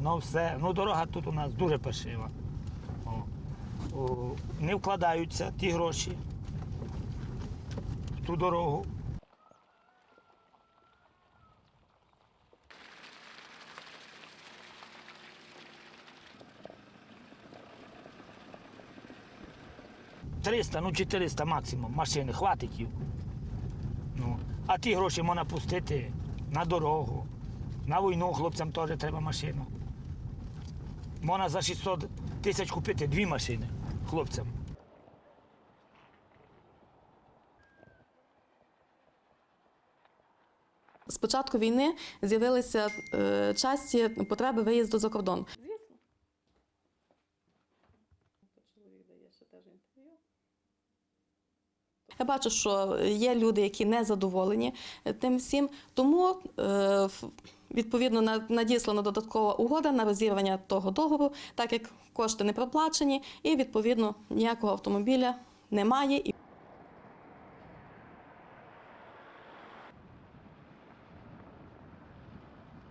Ну все. Ну дорога тут у нас дуже паршива. О. О, не вкладаються ті гроші в ту дорогу. Триста, ну 400 максимум машини хватить їм. Ну, а ті гроші можна пустити на дорогу. На війну хлопцям теж треба машину. Можна за 600 тисяч купити дві машини хлопцям. З початку війни з'явилися е, часті потреби виїзду за кордон. Звісно. Чоловік дає ще теж інтерв'ю. Я бачу, що є люди, які не задоволені тим всім, тому е, відповідно на- надіслана додаткова угода на розірвання того договору, так як кошти не проплачені, і відповідно ніякого автомобіля немає. І